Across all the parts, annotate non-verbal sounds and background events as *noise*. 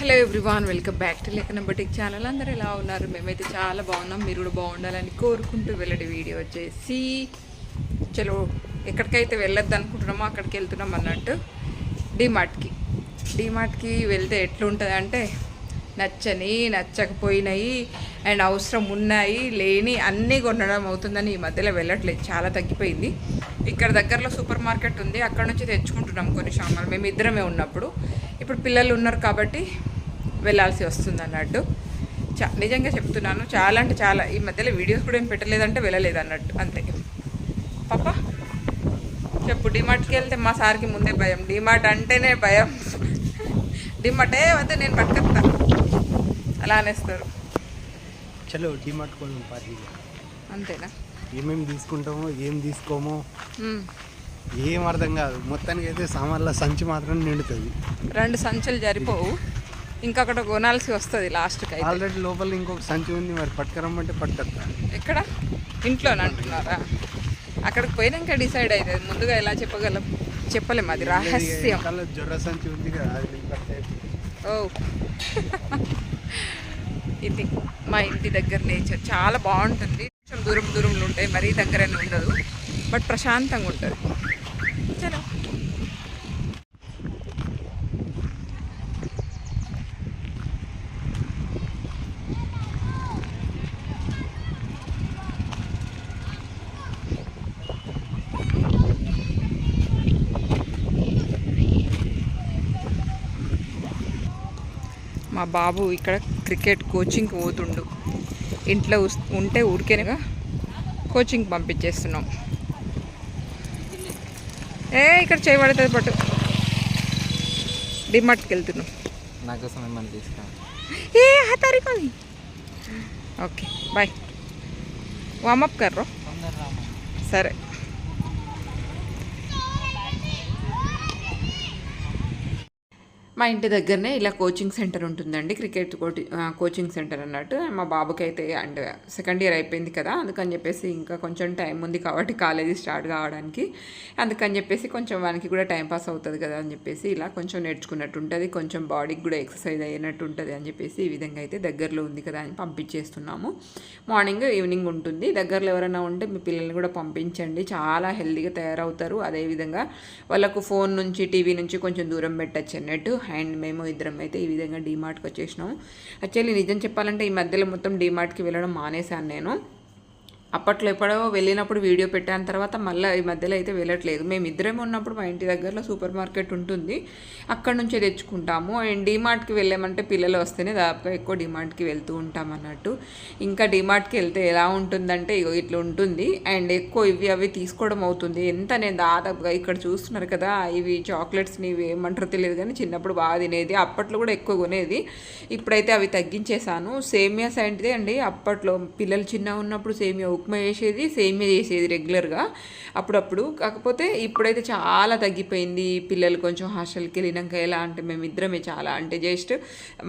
Hello everyone welcome back to లెక్కన బటిక్ channel. అందరూ ఎలా ఉన్నారు? మేమైతే చాలా బాగున్నాం. మీరు కూడా బాగుండాలని కోరుకుంటూ వెళ్ళడి వీడియో వచ్చేసి చలో ఎక్కడికైతే వెళ్ళొద్దు అనుకుంటున్నామో అక్కడికి వెళ్తున్నాం అన్నట్టు డిమార్ట్కి. డిమార్ట్కి వెళ్తే ఎట్లుంటుంది అంటే నచ్చని నచ్చకపోయినాయి అండ్ అవసరం ఉన్నాయి లేని అన్నీ కొనడం అవుతుందని ఈ మధ్యలో వెళ్ళట్లేదు. చాలా తగ్గిపోయింది. ఇక్కడ దగ్గరలో సూపర్ మార్కెట్ ఉంది. అక్కడ నుంచి తెచ్చుకుంటున్నాం కొన్ని సామాన్లు. మేము ఇద్దరమే ఉన్నప్పుడు. ఇప్పుడు పిల్లలు ఉన్నారు కాబట్టి వెళ్ళాల్సి వస్తుంది అన్నట్టు చా నిజంగా చెప్తున్నాను చాలా అంటే చాలా ఈ మధ్యలో వీడియోస్ కూడా ఏం పెట్టలేదంటే వెళ్ళలేదు అన్నట్టు అంతే. పాప చెప్పు డిమార్ట్కి వెళ్తే మా సార్కి ముందే భయం డిమార్ట్ అంటేనే భయం. డిమార్టే వద్దు నేను పట్టుకొస్తా. అలా అనేస్తారు. చలో డిమార్ట్ కోసం పార్టీ. అంతేనా? ఏమేమి తీసుకుంటామో ఏం తీసుకోమో. ఏం అర్థం కాదు. మొత్తానికి అయితే సామాన్ల సంచి మాత్రం నిండుతుంది. రెండు సంచులు జరిపోవు. ఇంకా అక్కడ కొనాల్సి వస్తుంది లాస్ట్కి అయితే. ఆల్రెడీ లోపల ఇంకొక సంచి ఉంది మరి పట్టుకురమ్మంటే పట్టుకొస్తా. ఎక్కడ? ఇంట్లోనే అంటున్నారా? అక్కడికి పోయినాక డిసైడ్ అవుతుంది ముందుగా ఎలా చెప్పగలం? చెప్పలేం అది రహస్యం. జొర్ర సంచి ఉంది కదా ఓ. ఇది మా ఇంటి దగ్గర నేచర్. చాలా బాగుంటుంది. కొంచెం దూరం దూరంలో ఉంటాయి మరీ దగ్గరనే ఉండదు. బట్ ప్రశాంతంగా ఉంటుంది. చలో. మా బాబు ఇక్కడ క్రికెట్ కోచింగ్కి పోతుండు. ఇంట్లో ఉంటే ఊరికేనగా కోచింగ్ పంపించేస్తున్నాం. ఏ ఇక్కడ చేయబడుతుంది పట్టు. డిమార్ట్కి వెళ్తున్నాం. నా కోసం ఏమన్నా తీసుకురా ఏ హతారికొని ఓకే బాయ్. వామప్ కర్రో సరే మా ఇంటి దగ్గరనే ఇలా కోచింగ్ సెంటర్ ఉంటుందండి క్రికెట్ కోటి కోచింగ్ సెంటర్ అన్నట్టు. మా బాబుకి అయితే అండ్ సెకండ్ ఇయర్ అయిపోయింది కదా అందుకని చెప్పేసి ఇంకా కొంచెం టైం ఉంది కాబట్టి కాలేజీ స్టార్ట్ కావడానికి. అందుకని చెప్పేసి కొంచెం వానికి కూడా టైం పాస్ అవుతుంది కదా అని చెప్పేసి ఇలా కొంచెం నేర్చుకున్నట్టు ఉంటుంది కొంచెం బాడీకి కూడా ఎక్సర్సైజ్ అయినట్టు ఉంటుంది అని చెప్పేసి ఈ విధంగా అయితే దగ్గరలో ఉంది కదా అని పంపించేస్తున్నాము. మార్నింగ్ ఈవినింగ్ ఉంటుంది. దగ్గరలో ఎవరైనా ఉంటే మీ పిల్లల్ని కూడా పంపించండి. చాలా హెల్తీగా తయారవుతారు. అదేవిధంగా వాళ్ళకు ఫోన్ నుంచి టీవీ నుంచి కొంచెం దూరం పెట్టచ్చు అన్నట్టు. అండ్ మేము ఇద్దరం అయితే ఈ విధంగా డీమార్ట్కి వచ్చేసినాము యాక్చువల్లీ నిజం చెప్పాలంటే ఈ మధ్యలో మొత్తం డీమార్ట్కి వెళ్ళడం మానేశాను నేను. అప్పట్లో ఎప్పుడో వెళ్ళినప్పుడు వీడియో పెట్టాను తర్వాత మళ్ళీ ఈ మధ్యలో అయితే వెళ్ళట్లేదు. మేము ఇద్దరే ఉన్నప్పుడు మా ఇంటి దగ్గరలో సూపర్ మార్కెట్ ఉంటుంది. అక్కడ నుంచే తెచ్చుకుంటాము. అండ్ డీమార్ట్కి వెళ్ళామంటే పిల్లలు వస్తేనే దాదాపుగా ఎక్కువ డిమార్ట్కి వెళ్తూ ఉంటాం అన్నట్టు. ఇంకా డిమార్ట్కి వెళ్తే ఎలా ఉంటుందంటే ఇగో ఇట్లా ఉంటుంది. అండ్ ఎక్కువ ఇవి అవి తీసుకోవడం అవుతుంది. ఎంత నేను దాదాపుగా ఇక్కడ చూస్తున్నారు కదా ఇవి చాక్లెట్స్ని ఇవి ఏమంటారో తెలియదు కానీ చిన్నప్పుడు బాగా తినేది. అప్పట్లో కూడా ఎక్కువ కొనేది. ఇప్పుడైతే అవి తగ్గించేశాను. సేమియా సంటిదే అండి. అప్పట్లో పిల్లలు చిన్న ఉన్నప్పుడు సేమియా ఉప్మా చేసేది సేమే చేసేది రెగ్యులర్గా. అప్పుడప్పుడు కాకపోతే ఇప్పుడైతే చాలా తగ్గిపోయింది. పిల్లలు కొంచెం హాస్టల్కి వెళ్ళినాక ఎలా అంటే మేము ఇద్దరమే చాలా. అంటే జస్ట్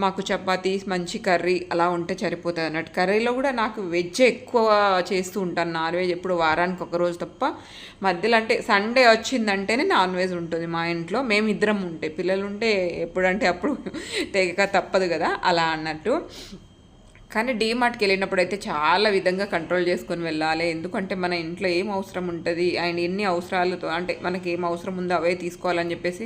మాకు చపాతీ మంచి కర్రీ అలా ఉంటే సరిపోతుంది అన్నట్టు. కర్రీలో కూడా నాకు వెజ్ ఎక్కువ చేస్తూ ఉంటాను. నాన్ వెజ్ ఎప్పుడు వారానికి ఒక రోజు తప్ప. మధ్యలో అంటే సండే వచ్చిందంటేనే నాన్ వెజ్ ఉంటుంది మా ఇంట్లో. మేము ఇద్దరం ఉంటే పిల్లలు ఉంటే ఎప్పుడంటే అప్పుడు *laughs* తెగక తప్పదు కదా అలా అన్నట్టు. కానీ డీమార్ట్కి వెళ్ళినప్పుడు అయితే చాలా విధంగా కంట్రోల్ చేసుకొని వెళ్ళాలి. ఎందుకంటే మన ఇంట్లో ఏం అవసరం ఉంటుంది? అండ్ ఎన్ని అవసరాలతో అంటే మనకి ఏం అవసరం ఉందో అవే తీసుకోవాలని చెప్పేసి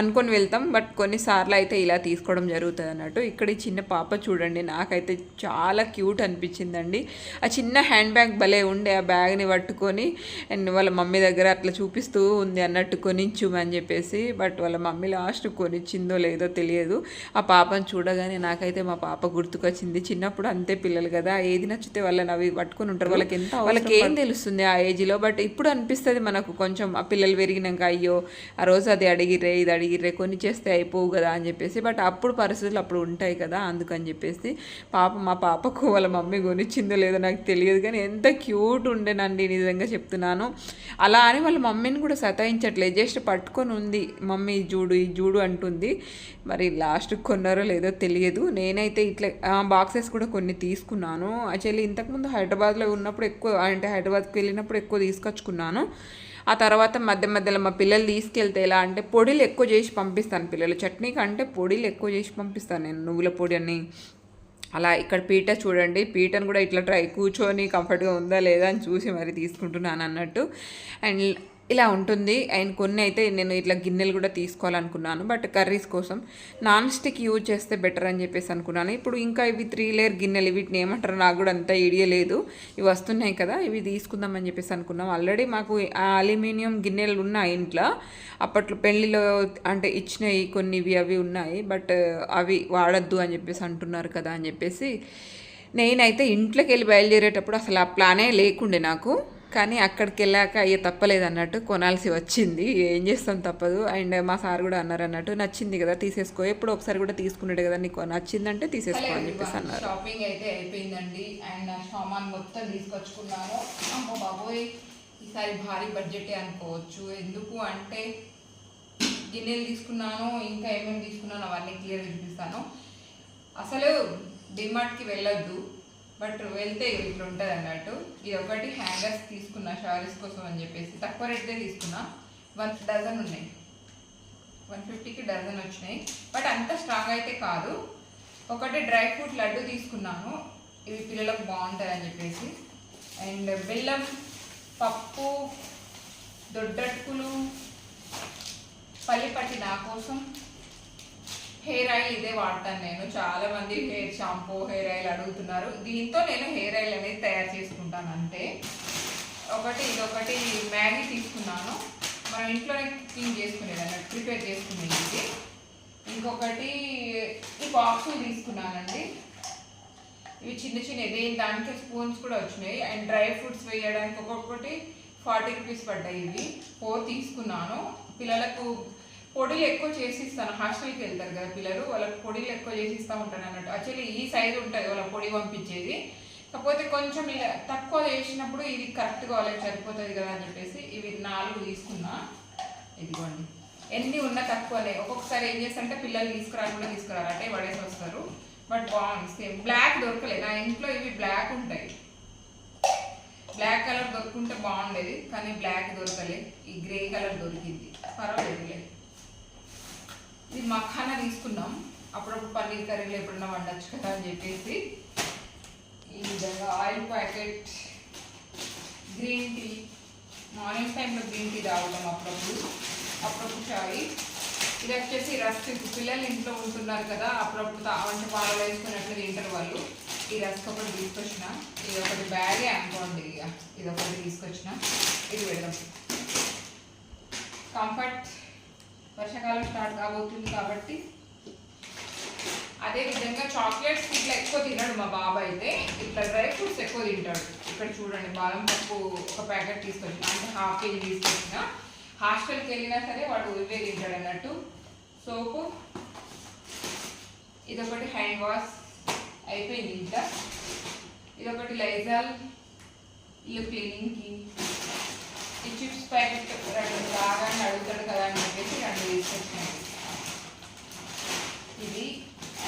అనుకొని వెళ్తాం. బట్ కొన్నిసార్లు అయితే ఇలా తీసుకోవడం జరుగుతుంది అన్నట్టు. ఇక్కడ ఈ చిన్న పాప చూడండి నాకైతే చాలా క్యూట్ అనిపించిందండి. ఆ చిన్న హ్యాండ్ బ్యాగ్ భలే ఉండే ఆ బ్యాగ్ని పట్టుకొని అండ్ వాళ్ళ మమ్మీ దగ్గర అట్లా చూపిస్తూ ఉంది అన్నట్టు కొనించుమని చెప్పేసి. బట్ వాళ్ళ మమ్మీ లాస్ట్ కొనిచ్చిందో లేదో తెలియదు. ఆ పాపను చూడగానే నాకైతే మా పాప గుర్తుకొచ్చింది. చిన్నప్పుడు అంతే పిల్లలు కదా. ఏది నచ్చితే వాళ్ళని అవి పట్టుకొని ఉంటారు. వాళ్ళకి ఎంత వాళ్ళకి ఏం తెలుస్తుంది ఆ ఏజ్లో బట్ ఇప్పుడు అనిపిస్తుంది మనకు కొంచెం ఆ పిల్లలు పెరిగినాక అయ్యో ఆ రోజు అది అడిగిర్రే ఇది అడిగిర్రే కొన్ని చేస్తే అయిపోవు కదా అని చెప్పేసి. బట్ అప్పుడు పరిస్థితులు అప్పుడు ఉంటాయి కదా అందుకని చెప్పేసి. పాప మా పాపకు వాళ్ళ మమ్మీ కొనిచ్చిందో లేదో నాకు తెలియదు కానీ ఎంత క్యూట్ ఉండేనండి నిజంగా చెప్తున్నాను. అలా అని వాళ్ళ మమ్మీని కూడా సతాయించట్లేదు. జస్ట్ పట్టుకొని ఉంది. మమ్మీ జూడు ఈ జూడు అంటుంది. మరి లాస్ట్ కొన్నారో లేదో తెలియదు. నేనైతే ఇట్లా బాక్సెస్ కూడా కొన్ని తీసుకున్నాను. యాక్చువల్లీ ఇంతకుముందు హైదరాబాద్లో ఉన్నప్పుడు ఎక్కువ అంటే హైదరాబాద్కి వెళ్ళినప్పుడు ఎక్కువ తీసుకొచ్చుకున్నాను. ఆ తర్వాత మధ్య మధ్యలో మా పిల్లలు తీసుకెళ్తే ఎలా అంటే పొడిలు ఎక్కువ చేసి పంపిస్తాను పిల్లలు. చట్నీ కంటే పొడిలు ఎక్కువ చేసి పంపిస్తాను నేను నువ్వుల పొడి అని. అలా ఇక్కడ పీట చూడండి పీటను కూడా ఇట్లా ట్రై కూర్చొని కంఫర్ట్గా ఉందా లేదా అని చూసి మరి తీసుకుంటున్నాను అన్నట్టు. అండ్ ఇలా ఉంటుంది. అండ్ కొన్ని అయితే నేను ఇట్లా గిన్నెలు కూడా తీసుకోవాలనుకున్నాను. బట్ కర్రీస్ కోసం నాన్ స్టిక్ యూజ్ చేస్తే బెటర్ అని చెప్పేసి అనుకున్నాను. ఇప్పుడు ఇంకా ఇవి త్రీ లేయర్ గిన్నెలు వీటిని ఏమంటారు? నాకు కూడా అంత ఇడియలేదు ఇవి వస్తున్నాయి కదా ఇవి తీసుకుందామని చెప్పేసి అనుకున్నాం. ఆల్రెడీ మాకు అల్యూమినియం గిన్నెలు ఉన్నాయి ఇంట్లో. అప్పట్లో పెళ్ళిలో అంటే ఇచ్చినవి కొన్ని ఇవి అవి ఉన్నాయి. బట్ అవి వాడద్దు అని చెప్పేసి అంటున్నారు కదా అని చెప్పేసి నేనైతే ఇంట్లోకి వెళ్ళి బయలుదేరేటప్పుడు అసలు ఆ ప్లానే లేకుండే నాకు. కానీ అక్కడికి వెళ్ళాక అయ్యే తప్పలేదు అన్నట్టు కొనాల్సి వచ్చింది. ఏం చేస్తాం తప్పదు. అండ్ మా సార్ కూడా అన్నారు అన్నట్టు నచ్చింది కదా తీసేసుకో. ఎప్పుడు ఒకసారి కూడా తీసుకున్నాడు కదా నీకు నచ్చిందంటే తీసేసుకో అని చెప్పేసి అన్నారు. షాపింగ్ అయితే అయిపోయిందండి. అండ్ సామాన్ మొత్తం తీసుకొచ్చుకున్నాను అమ్మో బాబోయ్ ఈసారి భారీ బడ్జెటే అనుకోవచ్చు. ఎందుకు అంటే గిన్నెలు తీసుకున్నాను ఇంకా ఏమేమి తీసుకున్నాను అవన్నీ క్లియర్ చూపిస్తాను. అసలు డిమార్ట్కి వెళ్ళొద్దు. బట్ వెళ్తే ఇట్లా ఉంటుంది అన్నట్టు. ఇది ఒకటి హ్యాంగర్స్ తీసుకున్నా షారీస్ కోసం అని చెప్పేసి. తక్కువ రేట్దే తీసుకున్నా. వన్ డజన్ ఉన్నాయి. వన్ ఫిఫ్టీకి డజన్ వచ్చినాయి. బట్ అంత స్ట్రాంగ్ అయితే కాదు. ఒకటి డ్రై ఫ్రూట్ లడ్డు తీసుకున్నాను. ఇవి పిల్లలకు బాగుంటుంది అని చెప్పేసి. అండ్ బెల్లం పప్పు దొడ్డట్టుకులు పల్లిపట్టి నా కోసం. హెయిర్ ఆయిల్ ఇదే వాడతాను నేను. చాలా మంది హెయిర్ షాంపూ హెయిర్ ఆయిల్ అడుగుతున్నారు. దీంతో నేను హెయిర్ ఆయిల్ అనేది తయారు చేసుకుంటాను అంటే ఒకటి ఇదొకటి మ్యాగీ తీసుకున్నాను. మనం ఇంట్లోనే క్లీన్ చేసుకునేది అన్నట్టు ప్రిపేర్ చేసుకునేది. ఇది ఇంకొకటి ఈ బాక్స్ తీసుకున్నానండి. ఇవి చిన్న చిన్న దేని దానికి స్పూన్స్ కూడా వచ్చినాయి. అండ్ డ్రై ఫ్రూట్స్ వేయడానికి ఒక్కొక్కటి ఫార్టీ రూపీస్ పడ్డాయి ఇవి. ఫోర్ తీసుకున్నాను. పిల్లలకు పొడులు ఎక్కువ చేసి ఇస్తాను హాస్టల్కి వెళ్తారు కదా పిల్లలు వాళ్ళకి పొడిలు ఎక్కువ చేసి ఇస్తూ ఉంటాను అన్నట్టు. యాక్చువల్లీ ఈ సైజు ఉంటుంది వాళ్ళ పొడి పంపించేది. కాకపోతే కొంచెం ఇలా తక్కువ చేసినప్పుడు ఇది కరెక్ట్గా వాళ్ళకి సరిపోతుంది కదా అని చెప్పేసి ఇవి నాలుగు తీసుకున్నా. ఇదిగోండి. ఎన్ని ఉన్నా తక్కువనే. ఒక్కొక్కసారి ఏం చేస్తారంటే పిల్లలు తీసుకురాకుండా తీసుకురారు. అంటే పడేసి వస్తారు. బట్ బాగుంది. సేమ్ బ్లాక్ దొరకలేదు నా ఇంట్లో ఇవి బ్లాక్ ఉంటాయి. బ్లాక్ కలర్ దొరుకుంటే బాగుండేది కానీ బ్లాక్ దొరకలేదు ఈ గ్రే కలర్ దొరికింది. పర్వాలేదులే. ఇది మఖానా తీసుకున్నాం. అప్పుడప్పుడు పన్నీర్ కర్రీలు ఎప్పుడన్నా వండొచ్చు కదా అని చెప్పేసి. ఈ విధంగా oil packet green tea morning టైంలో గ్రీన్ టీ తాగుతాం అప్పుడప్పుడు. అప్పుడప్పుడు చాయ్. ఇది వచ్చేసి రస్క్ పిల్లలు ఇంట్లో ఉంటున్నారు కదా అప్పుడప్పుడు తా- అంటే పాలలో వేసుకున్నట్లు తింటారు వాళ్ళు. ఈ రస్క్ ఒకటి తీసుకొచ్చిన. ఇది ఒకటి బ్యాగే అనుకోండి ఇక. ఇది ఒకటి తీసుకొచ్చిన. ఇది పెడదాం. కంఫర్ట్. వర్షాకాలం స్టార్ట్ కాబోతుంది కాబట్టి అదే విధంగా చాక్లెట్స్ ఇట్లా ఎక్కువ తినడు మా బాబా అయితే. ఇట్లా డ్రై ఫ్రూట్స్ ఎక్కువ తింటాడు. ఇక్కడ చూడండి బాదం పప్పు ఒక ప్యాకెట్ తీసుకొచ్చిన అంటే హాఫ్ కేజీ తీసుకొచ్చిన. హాస్టల్కి వెళ్ళినా సరే వాడు ఇవే తింటాడు అన్నట్టు. సోపు ఇదొకటి హ్యాండ్ వాష్ అయిపోయింది ఇంత. ఇదొకటి లైజాల్ ఇల్లు క్లీనింగ్కి. ఈ చిప్స్ ప్యాకెట్ రెండు బాగా అడుగుతాడు కదా అని చెప్పేసి రెండు తీసుకొచ్చినాయి ఇది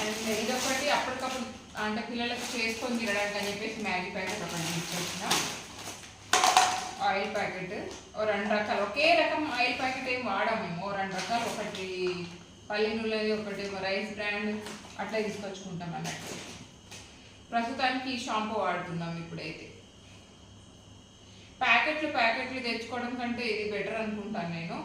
అండ్ ఇదొకటి అప్పటికప్పుడు అంటే పిల్లలకు చేసుకొని తినడానికి అని చెప్పేసి మ్యాగీ ప్యాకెట్ ఒకటి తీసుకొచ్చిన. Oil packet. ఓ రెండు రకాలు. ఒకే రకం ఆయిల్ ప్యాకెట్ ఏం వాడాము మేము. ఓ రెండు రకాలు. ఒకటి పల్లి నూనెది ఒకటి రైస్ బ్రాండ్. అట్లా తీసుకొచ్చుకుంటాం అన్నట్టు. ప్రస్తుతానికి ఈ షాంపూ వాడుతున్నాం ఇప్పుడైతే. ప్యాకెట్లు ప్యాకెట్లు తెచ్చుకోవడం కంటే ఇది బెటర్ అనుకుంటాను నేను.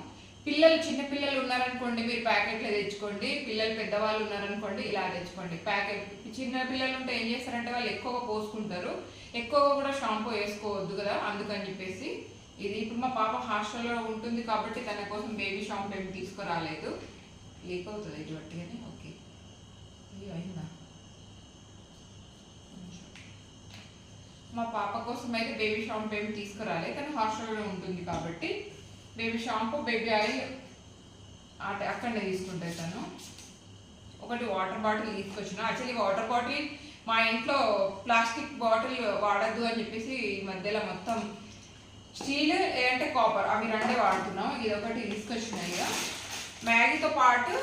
పిల్లలు చిన్న పిల్లలు ఉన్నారనుకోండి మీరు ప్యాకెట్లు తెచ్చుకోండి. పిల్లలు పెద్దవాళ్ళు ఉన్నారనుకోండి ఇలా తెచ్చుకోండి. ప్యాకెట్ చిన్న పిల్లలు ఉంటే ఏం చేస్తారంటే వాళ్ళు ఎక్కువగా పోసుకుంటారు. ఎక్కువగా కూడా షాంపూ వేసుకోవద్దు కదా అందుకని చెప్పేసి. ఇది ఇప్పుడు మా పాప హాస్టల్లో ఉంటుంది కాబట్టి తన కోసం బేబీ షాంపూ ఏమి తీసుకురాలేదు. లీక్ అవుతుంది ఇది ఓకే. ఇది అయిందా? మా పాప కోసం అయితే బేబీ షాంపూ ఏమి తీసుకురాలే తను హాస్టల్లో ఉంటుంది కాబట్టి బేబీ షాంపూ బేబీ ఆయిల్ అంటే అక్కడనే తీసుకుంటాయి తను. ఒకటి వాటర్ బాటిల్ తీసుకొచ్చిన. యాక్చువల్లీ వాటర్ బాటిల్ మా ఇంట్లో ప్లాస్టిక్ బాటిల్ వాడద్దు అని చెప్పేసి ఈ మధ్యలో మొత్తం స్టీల్ లేదంటే కాపర్ అవి రెండే వాడుతున్నాం. ఇది ఒకటి తీసుకొచ్చినాయి ఇక. మ్యాగీతో పాటు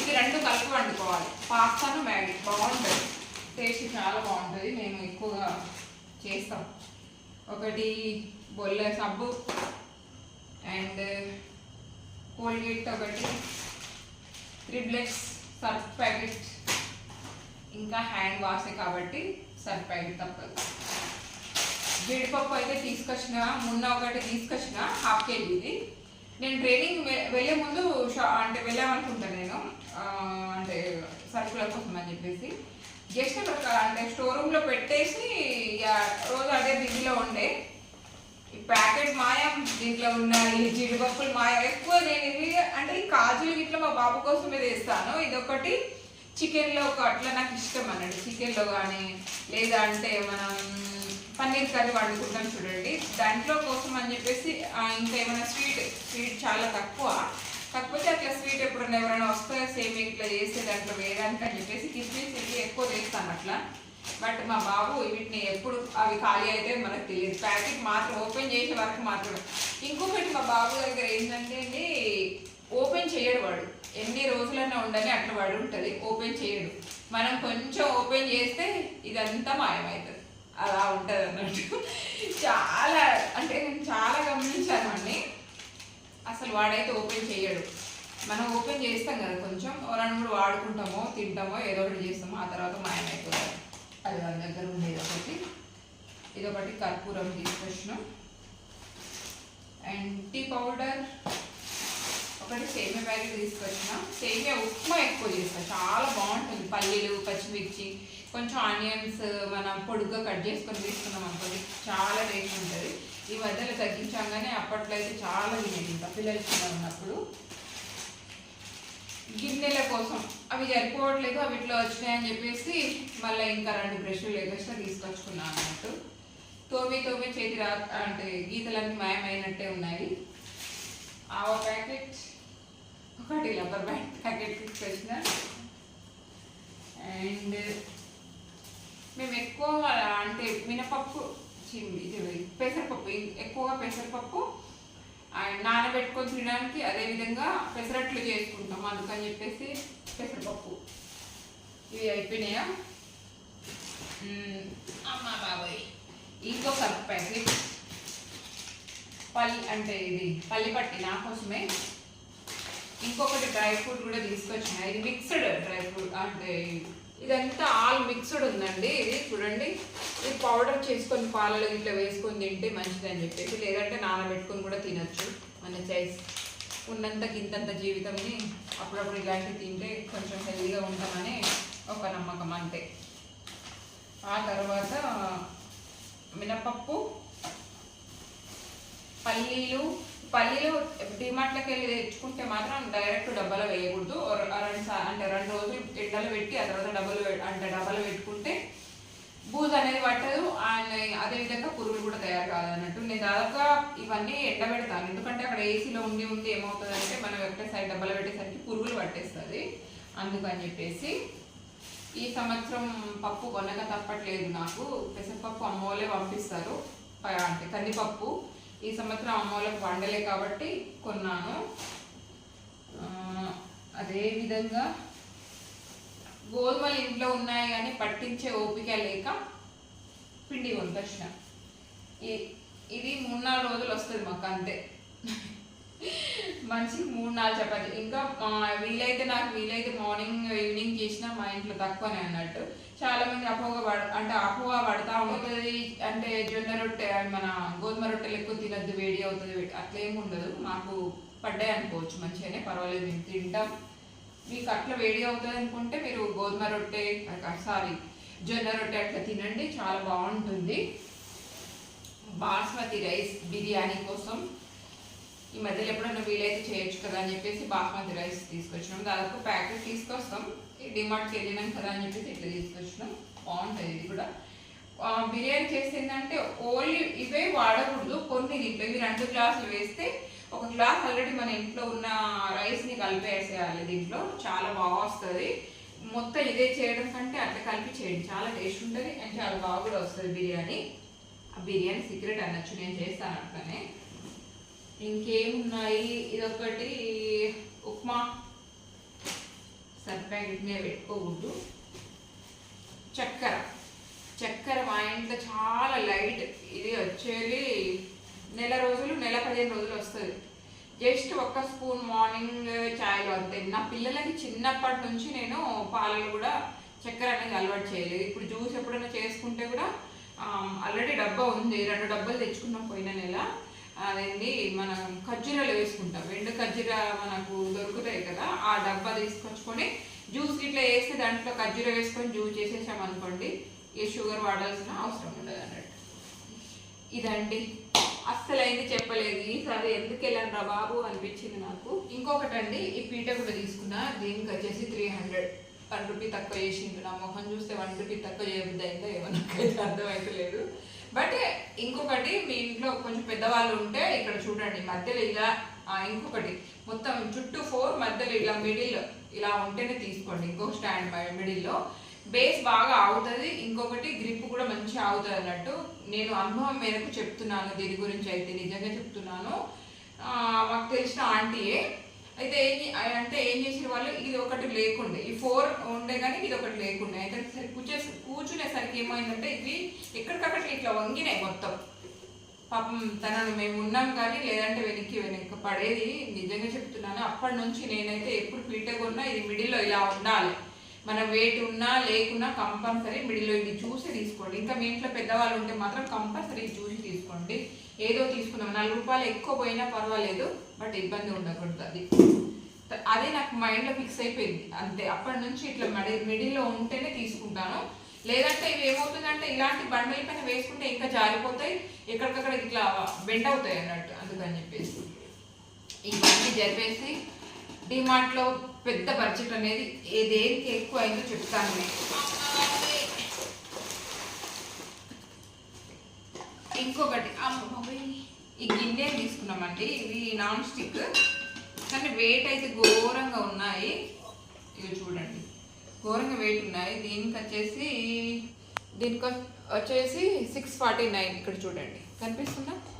ఇది రెండు కలిపి వండుకోవాలి. పాస్తాను మ్యాగీ బాగుంటుంది. టేస్ట్ చాలా బాగుంటుంది. మేము ఎక్కువగా చేస్తాం. ఒకటి బొల్ల సబ్బు అండ్ కోల్గేట్ ఒకటి త్రిబ్లెక్స్ సర్ఫ్ ప్యాకెట్ ఇంకా హ్యాండ్ వాషే కాబట్టి సర్ఫ్ ప్యాకెట్ తప్పదు. జీడిపప్పు అయితే తీసుకొచ్చిన మొన్న ఒకటి తీసుకొచ్చిన హాఫ్ కేజీది నేను ట్రైనింగ్ వె- వెళ్ళే ముందు షా అంటే వెళ్ళామనుకుంటాను నేను. అంటే సరుకుల కోసం అని చెప్పేసి. జస్ట్ ఒక అంటే స్టోర్ రూమ్లో పెట్టేసి ఇక రోజు అదే బిజీలో ఉండే. ఈ ప్యాకెట్ మాయ దీంట్లో ఉన్నాయి జీడిపప్పులు మాయ ఎక్కువ నేను ఇవి అంటే ఈ కాజులు ఇట్లా మా బాబు కోసమే తెస్తాను. ఇదొకటి. చికెన్లో ఒక అట్లా నాకు ఇష్టం అన్నట్టు. చికెన్లో కానీ లేదా అంటే మనం పన్నీర్ కర్రీ వండుకుంటాం చూడండి. దాంట్లో కోసం అని చెప్పేసి ఇంకా ఏమైనా స్వీట్ స్వీట్ చాలా తక్కువ. కాకపోతే అట్లా స్వీట్ ఎప్పుడన్నా ఎవరైనా వస్తే సేమ్ ఇట్లా చేస్తే దాంట్లో వేయడానికి అని చెప్పేసి కిస్మిస్ ఇవి ఎక్కువ చేస్తాను అట్లా. బట్ మా బాబు వీటిని ఎప్పుడు అవి ఖాళీ అయితే మనకు తెలియదు. ప్యాకెట్ మాత్రం ఓపెన్ చేసే వరకు మాత్రమే. ఇంకొకటి మా బాబు దగ్గర ఏంటంటే అండి ఓపెన్ చేయడు వాడు. ఎన్ని రోజులైనా ఉండని అట్లా వాడు ఉంటుంది. ఓపెన్ చేయడు. మనం కొంచెం ఓపెన్ చేస్తే ఇదంతా మాయమవుతుంది. అలా ఉంటుంది అన్నట్టు చాలా అంటే నేను చాలా గమనించాను అండి. అసలు వాడైతే ఓపెన్ చేయడు. మనం ఓపెన్ చేస్తాం కదా కొంచెం ఎవరైనా కూడా వాడుకుంటామో తింటామో ఏదో ఒకటి చేస్తామో ఆ తర్వాత మాయమైపోతుంది అది వాళ్ళ దగ్గర ఉండేది ఒకటి. ఇది ఒకటి కర్పూరం తీసుకొచ్చినాం. అండ్ టీ పౌడర్ ఒకటి సేమియా ప్యాకెట్ తీసుకొచ్చిన. సేమియా ఉప్మా ఎక్కువ చేస్తాను చాలా బాగుంటుంది పల్లీలు పచ్చిమిర్చి. కొంచెం ఆనియన్స్ మనం పొడుగ్గా కట్ చేసుకొని తీసుకున్నాం అనుకోండి చాలా టేస్ట్ ఉంటుంది. ఈ మధ్యలో తగ్గించగానే అప్పట్లో అయితే చాలా తినేది ఇంకా పిల్లలు చిన్న ఉన్నప్పుడు. గిన్నెల కోసం అవి సరిపోవట్లేదు అవి ఇట్లా వచ్చినాయని చెప్పేసి మళ్ళీ ఇంకా రెండు బ్రష్లు ఎగస్ట్రా తీసుకొచ్చుకున్నాను అన్నట్టు. తోమి తోమి చేతి రా అంటే గీతలన్నీ మాయమైనట్టే ఉన్నాయి. ఆవ ప్యాకెట్ ఒకటి రబ్బర్ బ్యాండ్ ప్యాకెట్ తీసుకొచ్చిన. అండ్ మేము ఎక్కువ అంటే మినపప్పు ఇది పెసరపప్పు ఎక్కువగా పెసరపప్పు నానబెట్టుకొని తినడానికి అదేవిధంగా పెసరట్లు చేసుకుంటాం. అందుకని చెప్పేసి పెసరపప్పు. ఇవి అయిపోయినాయా? మ్మ్. అమ్మా బాబాయ్. ఇంకో సర్ఫ్ ప్యాకెట్ పల్లి అంటే ఇది పల్లి పట్టి నా కోసమే. ఇంకొకటి డ్రై ఫ్రూట్ కూడా తీసుకొచ్చిన. ఇది మిక్స్డ్ డ్రై ఫ్రూట్ అంటే ఇదంతా ఆల్ మిక్స్డ్ ఉందండి. ఇది చూడండి. ఇది పౌడర్ చేసుకొని పాలలో ఇట్లా వేసుకొని తింటే మంచిది అని చెప్పేసి లేదంటే నానబెట్టుకొని కూడా తినొచ్చు. మన చాయిస్ ఉన్నంత గింతంత జీవితంని అప్పుడప్పుడు ఇలాంటివి తింటే కొంచెం హెల్దీగా ఉంటామని ఒక నమ్మకం అంతే. ఆ తర్వాత మినపప్పు పల్లీలు పల్లీలు డిమార్ట్లోకి వెళ్ళి తెచ్చుకుంటే మాత్రం డైరెక్ట్ డబ్బాలో వేయకూడదు. రెండు అంటే రెండు రోజులు ఎండలో పెట్టి ఆ తర్వాత డబ్బలు అంటే డబ్బాలో పెట్టుకుంటే బూజు అనేది పట్టదు. అండ్ అదేవిధంగా పురుగులు కూడా తయారు కాదు అన్నట్టు నేను దాదాపుగా ఇవన్నీ ఎండబెడతాను. ఎందుకంటే అక్కడ ఏసీలో ఉండి ఉండి ఏమవుతుందంటే మనం ఒకటేసారి డబ్బాలో పెట్టేసరికి పురుగులు పట్టేస్తుంది. అందుకని చెప్పేసి ఈ సంవత్సరం పప్పు కొనక తప్పట్లేదు నాకు. పెసరపప్పు అమ్మ వాళ్ళే పంపిస్తారు. ప- అంటే కందిపప్పు. ఈ సంవత్సరం అమ్మ వాళ్ళకి వండలే కాబట్టి కొన్నాను. అదే విధంగా గోధుమలు ఇంట్లో ఉన్నాయి కానీ పట్టించే ఓపిక లేక పిండి కొనుకొచ్చిన. ఈ- ఇది మూడు నాలుగు రోజులు వస్తుంది మాకు అంతే. మంచి మూడు నాలుగు చపాతి ఇంకా వీలైతే నాకు వీలైతే మార్నింగ్ ఈవినింగ్ చేసినా మా ఇంట్లో తక్కువనే అన్నట్టు. చాలా మంది అపోహగా పడ అంటే అపోహ పడతా ఉంటుంది. అంటే జొన్న రొట్టె మన గోధుమ రొట్టెలు ఎక్కువ తినద్దు వేడి అవుతుంది వేడి అట్లా ఉండదు. మాకు పడ్డాయి అనుకోవచ్చు మంచిగానే పర్వాలేదు మేము తింటాం. మీకు అట్లా వేడి అవుతుంది అనుకుంటే మీరు గోధుమ రొట్టె సారీ జొన్న రొట్టె అట్లా తినండి చాలా బాగుంటుంది. బాస్మతి రైస్ బిర్యానీ కోసం ఈ మధ్యలో ఎప్పుడైనా వీలైతే చేయొచ్చు కదా అని చెప్పేసి బాస్మతి రైస్ తీసుకొచ్చినాం. దాదాపు ప్యాకెట్ తీసుకొస్తాం. ఈ డిమార్ట్కి వెళ్ళినాం కదా అని చెప్పేసి ఇట్లా తీసుకొచ్చినాం. బాగుంటుంది ఇది కూడా. బిర్యానీ బిర్యానీ చేసిందంటే ఓన్లీ ఇవే వాడకూడదు. కొన్ని దీంట్లో ఇవి రెండు గ్లాసులు వేస్తే ఒక గ్లాస్ ఆల్రెడీ మన ఇంట్లో ఉన్న రైస్ని కలిపేసేయాలి దీంట్లో. చాలా బాగా వస్తుంది. మొత్తం ఇదే చేయడం కంటే అట్లా కలిపి చేయండి. చాలా టేస్ట్ ఉంటుంది. అండ్ చాలా బాగా కూడా వస్తుంది బిర్యానీ. ఆ బిర్యానీ సీక్రెట్ అనొచ్చు. నేను చేస్తాను అట్లనే. ఇంకేమున్నాయి? ఇదొకటి ఉప్మా. సర్ఫ్ ప్యాకెట్ మీద పెట్టుకోకూడదు. చక్కెర. చక్కెర మా ఇంట్లో చాలా లైట్. ఇది వచ్చేది నెల రోజులు నెల పదిహేను రోజులు వస్తుంది. జస్ట్ ఒక్క స్పూన్ మార్నింగ్ చాయ్లో అంతే. నా పిల్లలకి చిన్నప్పటి నుంచి నేను పాలలో కూడా చక్కెర అనేది అలవాటు చేయలేదు. ఇప్పుడు జ్యూస్ ఎప్పుడైనా చేసుకుంటే కూడా ఆల్రెడీ డబ్బా ఉంది. రెండు డబ్బాలు తెచ్చుకున్నాం పోయిన నెల. అదండి మనం ఖర్జూరాలు వేసుకుంటాం. ఎండు ఖర్జూర మనకు దొరుకుతాయి కదా ఆ డబ్బా తీసుకొచ్చుకొని జ్యూస్ ఇట్లా వేస్తే దాంట్లో ఖర్జూర వేసుకొని జ్యూస్ చేసేసాం అనుకోండి ఏ షుగర్ వాడాల్సిన అవసరం ఉండదు అన్నట్టు. ఇదండి. అస్సలు అయింది చెప్పలేదు. ఈసారి ఎందుకు వెళ్ళాను రా బాబు అనిపించింది నాకు. ఇంకొకటి అండి ఈ పీట కూడా తీసుకున్నా. దీనికి వచ్చేసి త్రీ హండ్రెడ్ వన్ రూపీ తక్కువ చేసిండు. నా మొహం చూస్తే వన్ రూపీ తక్కువ చేయబుద్ది అయిందో ఏమో నాకైతే అర్థమైతలేదు. బట్ ఇంకొకటి మీ ఇంట్లో కొంచెం పెద్దవాళ్ళు ఉంటే ఇక్కడ చూడండి మధ్యలో ఇలా ఇంకొకటి. మొత్తం చుట్టూ ఫోర్ మధ్యలో ఇలా మిడిల్ ఇలా ఉంటేనే తీసుకోండి. ఇంకో స్టాండ్ మిడిల్లో బేస్ బాగా ఆగుతుంది. ఇంకొకటి గ్రిప్ కూడా మంచిగా ఆగుతుంది అన్నట్టు నేను అనుభవం మేరకు చెప్తున్నాను. దీని గురించి అయితే నిజంగా చెప్తున్నాను. మాకు తెలిసిన ఆంటీయే అయితే ఏం అంటే ఏం చేసిన వాళ్ళు? ఇది ఒకటి లేకుండే. ఈ ఫోర్ ఉండే కానీ ఇది ఒకటి లేకుండే. అయితే సరే కూర్చే కూర్చునేసరికి ఏమైందంటే ఇవి ఎక్కడికక్కడ ఇట్లా వంగినాయి మొత్తం. పాపం తనను మేము ఉన్నాం కానీ లేదంటే వెనక్కి వెనక్కి పడేది. నిజంగా చెప్తున్నాను అప్పటి నుంచి నేనైతే ఎప్పుడు పీట కొన్నా ఇది మిడిల్లో ఇలా ఉండాలి. మన వెయిట్ ఉన్నా లేకున్నా కంపల్సరీ మిడిల్లో ఇది చూసి తీసుకోండి. ఇంకా మీ ఇంట్లో పెద్దవాళ్ళు ఉంటే మాత్రం కంపల్సరీ చూసి తీసుకోండి. ఏదో తీసుకుందాం. నాలుగు రూపాయలు ఎక్కువ పోయినా పర్వాలేదు బట్ ఇబ్బంది ఉండకూడదు అది. అదే నాకు మైండ్లో ఫిక్స్ అయిపోయింది. అంతే. అప్పటి నుంచి ఇట్లా మడి మిడిల్లో ఉంటేనే తీసుకుంటాను. లేదంటే ఇవి ఏమవుతుందంటే ఇలాంటి బండల పైన వేసుకుంటే ఇంకా జారిపోతాయి ఎక్కడికక్కడ ఇట్లా బెండ్ అవుతాయి అన్నట్టు. అందుకని చెప్పేసి. ఇవన్నీ జరిపేసి డిమార్ట్లో పెద్ద బడ్జెట్ అనేది ఏ దేనికి ఎక్కువ అయిందో చెప్తాను నేను. ఇంకొకటి. ఈ గిన్నె తీసుకున్నామండి? ఇవి నాన్ స్టిక్. కానీ వెయిట్ అయితే ఘోరంగా ఉన్నాయి. ఇవి చూడండి. ఘోరంగా వెయిట్ ఉన్నాయి. దీనికి వచ్చేసి దీనికి వచ్- వచ్చేసి సిక్స్ ఫార్టీ నైన్ ఇక్కడ చూడండి. కనిపిస్తుందా?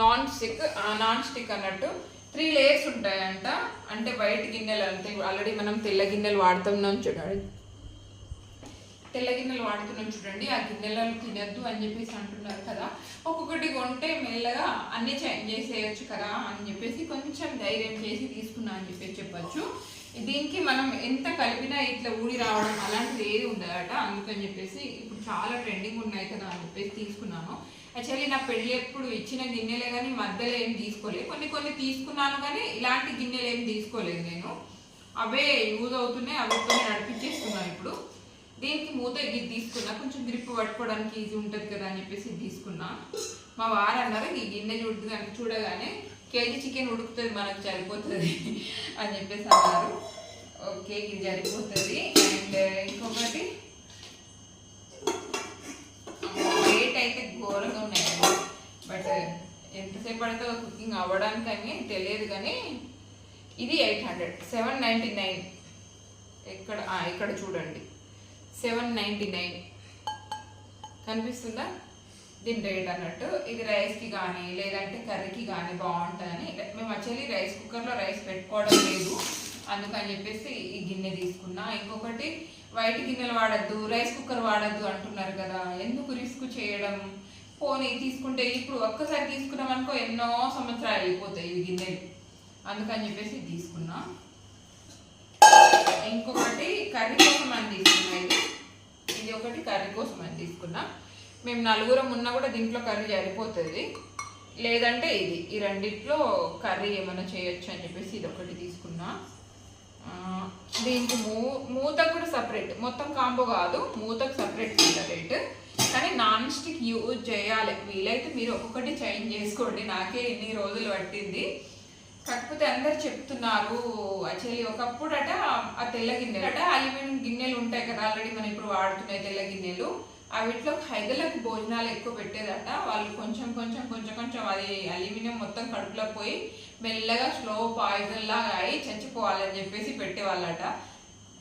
నాన్ స్టిక్ నాన్ స్టిక్ అన్నట్టు త్రీ లేయర్స్ ఉంటాయంట. అంటే వైట్ గిన్నెలు అంటే ఆల్రెడీ మనం తెల్ల గిన్నెలు వాడుతున్నాం చూడండి. తెల్ల గిన్నెలు వాడుతున్నాం చూడండి. ఆ గిన్నెలను తినద్దు అని చెప్పేసి అంటున్నారు కదా. ఒక్కొక్కటి కొంటే మెల్లగా అన్ని చేంజ్ చేసేయచ్చు కదా అని చెప్పేసి కొంచెం ధైర్యం చేసి తీసుకున్నా అని చెప్పేసి చెప్పొచ్చు. దీనికి మనం ఎంత కలిపినా ఇట్లా ఊడి రావడం అలాంటిది ఏది ఉండదట. అందుకని చెప్పేసి ఇప్పుడు చాలా ట్రెండింగ్ ఉన్నాయి కదా అని చెప్పేసి తీసుకున్నాను. యాక్చువల్లీ నా పెళ్ళి ఎప్పుడు ఇచ్చిన గిన్నెలే కానీ మధ్యలో ఏం తీసుకోలేదు. కొన్ని కొన్ని తీసుకున్నాను కానీ ఇలాంటి గిన్నెలు ఏం తీసుకోలేదు నేను. అవే యూజ్ అవుతున్నాయి అవితో నడిపించేస్తున్నాను ఇప్పుడు. దీనికి మూత ఇది తీసుకున్నా. కొంచెం గ్రిప్ పట్టుకోవడానికి ఈజీ ఉంటుంది కదా అని చెప్పేసి ఇది తీసుకున్నా. మా వారు అన్నారు ఈ గిన్నె చూడుతుంది చూడగానే కేజీ చికెన్ ఉడుకుతుంది మనకు సరిపోతుంది అని చెప్పేసి అన్నారు. ఓకే ఇది సరిపోతుంది. అండ్ ఇంకొకటి రేట్ అయితే ఘోరంగా ఉన్నాయండి. బట్ ఎంతసేపు పడితే కుకింగ్ అవ్వడానికని తెలియదు కానీ ఇది eight hundred seven ninety nine ఎక్కడ ఇక్కడ చూడండి. సెవెన్ నైంటీ నైన్ కనిపిస్తుందా? దీని రేట్ అన్నట్టు. ఇది రైస్కి కానీ లేదంటే కర్రీకి కానీ బాగుంటుందని. మేము యాక్చువల్లీ రైస్ కుక్కర్లో రైస్ పెట్టుకోవడం లేదు. అందుకని చెప్పేసి ఈ గిన్నె తీసుకున్నా. ఇంకొకటి వైట్ గిన్నెలు వాడద్దు రైస్ కుక్కర్ వాడద్దు అంటున్నారు కదా. ఎందుకు రిస్క్ చేయడం? పోనీ తీసుకుంటే ఇప్పుడు ఒక్కసారి తీసుకున్నాం అనుకో ఎన్నో సంవత్సరాలు అయిపోతాయి ఈ గిన్నెలు. అందుకని చెప్పేసి తీసుకున్నా. ఇంకొకటి కర్రీ కోసం అని తీసుకున్నా ఇది. ఇది ఒకటి కర్రీ కోసం అని తీసుకున్నా. మేము నలుగురం ఉన్నా కూడా దీంట్లో కర్రీ సరిపోతుంది. లేదంటే ఇది. ఈ రెండిట్లో కర్రీ ఏమైనా చేయొచ్చు అని చెప్పేసి ఇది ఒకటి తీసుకున్నా. దీనికి మూ మూతకు కూడా సపరేట్ మొత్తం కాంబో కాదు మూతకు సపరేట్ రేట్ కానీ నాన్ స్టిక్ యూజ్ చేయాలి. వీలైతే మీరు ఒక్కొక్కటి చేంజ్ చేసుకోండి. నాకే ఇన్ని రోజులు పట్టింది. కాకపోతే అందరు చెప్తున్నారు యాక్చువల్లీ ఒకప్పుడు అట ఆ తెల్ల గిన్నెలు అట అల్యూమినియం గిన్నెలు ఉంటాయి కదా ఆల్రెడీ మనం ఇప్పుడు వాడుతున్నాయి తెల్ల గిన్నెలు. అవిట్లో హైదలకు భోజనాలు ఎక్కువ పెట్టేదట. వాళ్ళు కొంచెం కొంచెం కొంచెం కొంచెం అది అల్యూమినియం మొత్తం కడుపులో పోయి మెల్లగా స్లో పాయిజన్ లాగా అయి చచ్చిపోవాలని చెప్పేసి పెట్టేవాళ్ళట.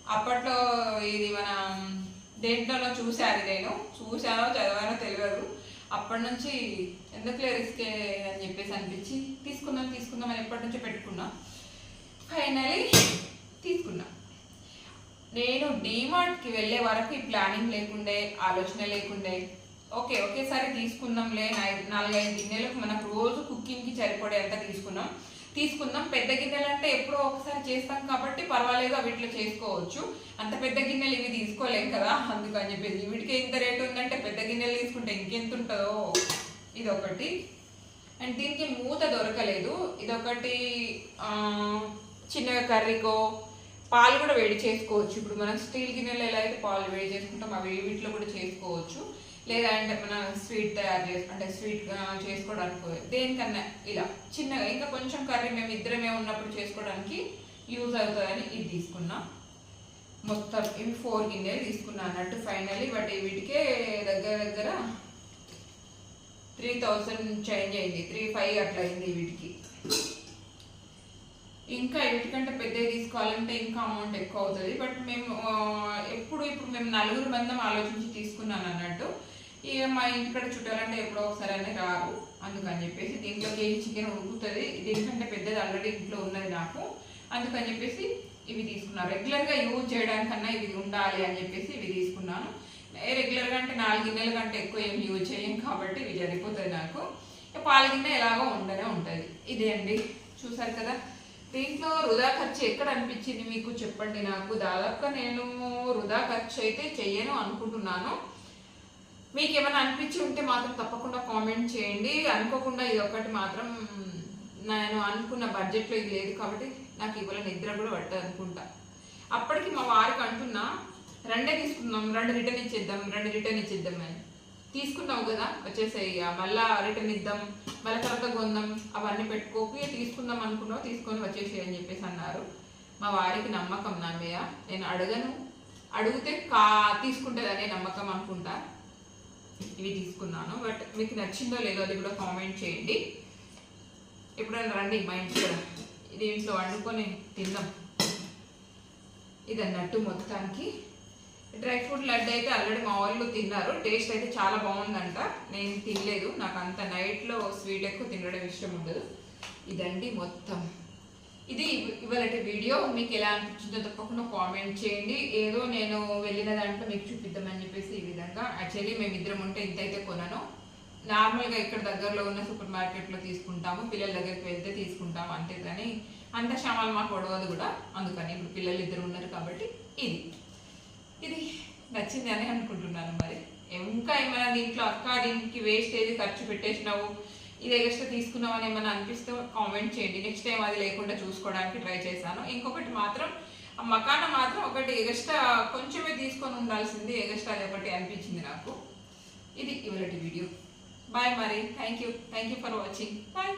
అప్పట్లో ఇది మన దేంట్లోనో చూశాను నేను. చూశానో చదివానో తెలియదు. అప్పటి నుంచి ఎందుకులే రిస్క్ అని చెప్పేసి అనిపించి తీసుకుందాం తీసుకుందాం అని ఎప్పటి నుంచో పెట్టుకున్నా. ఫైనలీ తీసుకున్నా. నేను డీమార్ట్కి వెళ్ళే వరకు ఈ ప్లానింగ్ లేకుండే ఆలోచన లేకుండే. ఓకే ఒకేసారి తీసుకుందాంలే. నాలుగైదు గిన్నెలకు మనకు రోజు కుకింగ్కి సరిపడేంత తీసుకున్నాం. తీసుకుందాం. పెద్ద గిన్నెలు అంటే ఎప్పుడో ఒకసారి చేస్తాం కాబట్టి పర్వాలేదు అవి ఇట్లా చేసుకోవచ్చు. అంత పెద్ద గిన్నెలు ఇవి తీసుకోలేం కదా అందుకని చెప్పేసి. వీటికి ఇంత రేటు ఉందంటే పెద్ద గిన్నెలు తీసుకుంటే ఇంకెంత ఉంటుందో. ఇది ఒకటి అండ్ దీనికి మూత దొరకలేదు. ఇదొకటి చిన్న చిన్నగా కర్రీకో పాలు కూడా వేడి చేసుకోవచ్చు. ఇప్పుడు మనం స్టీల్ గిన్నెలు ఎలా అయితే పాలు వేడి చేసుకుంటాం అవి వీటిలో కూడా చేసుకోవచ్చు. లేదా అంటే మన స్వీట్ తయారు చేసు అంటే స్వీట్ చేసుకోవడానికి దేనికన్నా ఇలా చిన్నగా ఇంకా కొంచెం కర్రీ మేము ఇద్దరమే ఉన్నప్పుడు చేసుకోవడానికి యూజ్ అవుతుందని ఇది తీసుకున్నాం. మొత్తం ఇవి ఫోర్ గిన్నెలు తీసుకున్నా అన్నట్టు ఫైనల్లీ బట్ వీటికే దగ్గర దగ్గర త్రీ థౌజండ్ చేంజ్ అయింది. త్రీ ఫైవ్ అట్లా అయింది వీటికి. ఇంకా వీటికంటే పెద్దవి తీసుకోవాలంటే ఇంకా అమౌంట్ ఎక్కువ అవుతుంది బట్ మేము ఎప్పుడు ఇప్పుడు మేము నలుగురు మందం ఆలోచించి తీసుకున్నాను అన్నట్టు. ఇక మా ఇంటికాడ చుట్టాలంటే ఎప్పుడో ఒకసారి అని రారు. అందుకని చెప్పేసి దీంట్లో కేజీ చికెన్ ఉడుకుతుంది. దీనికంటే పెద్దది ఆల్రెడీ ఇంట్లో ఉన్నది నాకు. అందుకని చెప్పేసి ఇవి తీసుకున్నాను రెగ్యులర్గా యూజ్ చేయడానికన్నా ఇవి ఉండాలి అని చెప్పేసి ఇవి తీసుకున్నాను. రెగ్యులర్గా అంటే నాలుగు గిన్నెల కంటే ఎక్కువ ఏం యూజ్ చేయం కాబట్టి ఇవి సరిపోతుంది నాకు. పాల గిన్నె ఎలాగో ఉండనే ఉంటుంది. ఇదే అండి. చూసారు కదా? దీంట్లో వృధా ఖర్చు ఎక్కడ అనిపించింది మీకు చెప్పండి నాకు? దాదాపుగా నేను వృధా ఖర్చు అయితే చెయ్యను అనుకుంటున్నాను. మీకు ఏమైనా అనిపించి ఉంటే మాత్రం తప్పకుండా కామెంట్ చేయండి. అనుకోకుండా ఇది ఒకటి మాత్రం నేను అనుకున్న బడ్జెట్లో ఇది లేదు కాబట్టి నాకు ఇవాళ నిద్ర కూడా పట్టదు అనుకుంటా. అప్పటికి మా వారికి అంటున్నా రెండే తీసుకుందాం రెండు రిటర్న్ ఇచ్చేద్దాం రెండు రిటర్న్ ఇచ్చేద్దాం అని. తీసుకున్నావు కదా వచ్చేసాయి ఇక. మళ్ళా రిటర్న్ ఇద్దాం మళ్ళీ తర్వాత కొందాం అవన్నీ పెట్టుకోకు తీసుకుందాం అనుకున్నావు తీసుకొని వచ్చేసేయి అని చెప్పేసి అన్నారు. మా వారికి నమ్మకం నా మీద నేను అడగను. అడిగితే కా తీసుకుంటుందనే నమ్మకం అనుకుంటా. ఇవి తీసుకున్నాను. బట్ మీకు నచ్చిందో లేదో అది కూడా కామెంట్ చేయండి. ఎప్పుడైనా రండి మా ఇంట్లో దీంట్లో వండుకొని తిందాం. ఇది అన్నట్టు మొత్తానికి. డ్రై ఫ్రూట్ లడ్డు అయితే ఆల్రెడీ మా వాళ్ళు తిన్నారు. టేస్ట్ అయితే చాలా బాగుందంట. నేను తినలేదు. నాకు అంత నైట్లో స్వీట్ ఎక్కువ తినడం ఇష్టం ఉండదు. ఇదండి మొత్తం. ఇది ఇవాళ వీడియో. మీకు ఎలా అనిపించిందో తప్పకుండా కామెంట్ చేయండి. ఏదో నేను వెళ్ళిన దాంట్లో మీకు చూపిద్దామని చెప్పేసి ఈ విధంగా. యాక్చువల్లీ మేము ఇద్దరం ఉంటే ఇంత అయితే కొనను. నార్మల్గా ఇక్కడ దగ్గరలో ఉన్న సూపర్ మార్కెట్లో తీసుకుంటాము. పిల్లల దగ్గరికి వెళ్తే తీసుకుంటాము. అంతే కానీ అంత సామాన్లు మాకు పడవదు కూడా. అందుకని ఇప్పుడు పిల్లలు ఇద్దరు ఉన్నారు కాబట్టి ఇది. ఇది నచ్చింది అని అనుకుంటున్నాను మరి. ఇంకా ఏమైనా దీంట్లో అక్క దీనికి వేస్ట్ ఏది ఖర్చు పెట్టేసినావు? ఇది ఎక్స్ట్రా తీసుకున్నావు అని ఏమైనా అనిపిస్తే కామెంట్ చేయండి. నెక్స్ట్ టైం అది లేకుండా చూసుకోవడానికి ట్రై చేశాను. ఇంకొకటి మాత్రం ఆ మకాన మాత్రం ఒకటి ఎగస్ట్రా కొంచెమే తీసుకొని ఉండాల్సింది. ఎగస్ట్రా అది ఒకటి అనిపించింది నాకు. ఇది ఇవరటి వీడియో బాయ్ మరి. Thank you thank you for watching bye